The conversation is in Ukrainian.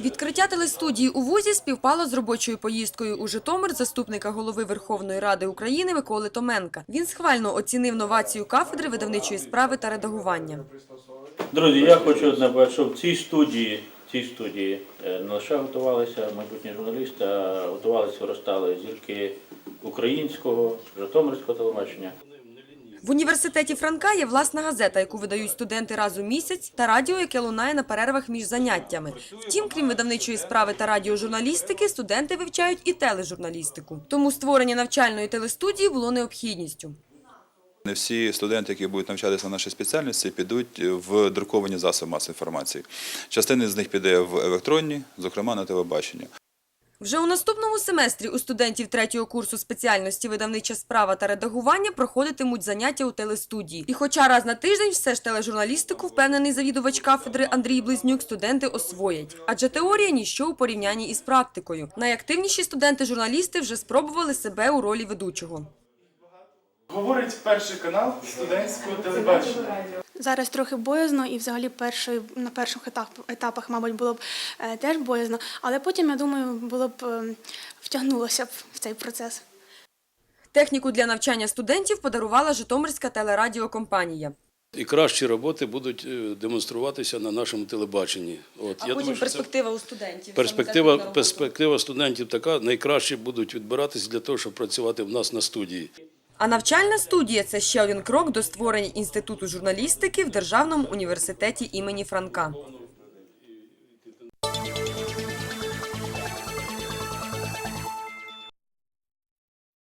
Відкриття телестудії у вузі співпало з робочою поїздкою у Житомир заступника голови Верховної Ради України Миколи Томенка. Він схвально оцінив новацію кафедри видавничої справи та редагування. Друзі, я хочу одне бачити, що в цій студії, цій студії е, не лише готувалися майбутні журналісти, а готувалися, виростали зірки українського, житомирського телебачення. В університеті Франка є власна газета, яку видають студенти раз у місяць, та радіо, яке лунає на перервах між заняттями. Втім, крім видавничої справи та радіожурналістики, студенти вивчають і тележурналістику. Тому створення навчальної телестудії було необхідністю. Не всі студенти, які будуть навчатися на нашій спеціальності, підуть в друковані засоби масової інформації. Частина з них піде в електронні, зокрема на телебачення. Вже у наступному семестрі у студентів третього курсу спеціальності видавнича справа та редагування проходитимуть заняття у телестудії. І хоча раз на тиждень все ж тележурналістику, впевнений завідувач кафедри Андрій Близнюк, студенти освоять. Адже теорія ніщо у порівнянні із практикою. Найактивніші студенти-журналісти вже спробували себе у ролі ведучого. Говорить перший канал студентського телебачення. Зараз трохи боязно, і взагалі першої на перших етап, етапах, мабуть, було б е, теж боязно, але потім, я думаю, було б е, втягнулося б в цей процес. Техніку для навчання студентів подарувала Житомирська телерадіокомпанія. І кращі роботи будуть е, демонструватися на нашому телебаченні. От А потім перспектива у студентів. перспектива, перспектива студентів така, найкращі будуть відбиратися для того, щоб працювати в нас на студії. А навчальна студія це ще один крок до створення інституту журналістики в Державному університеті імені Франка.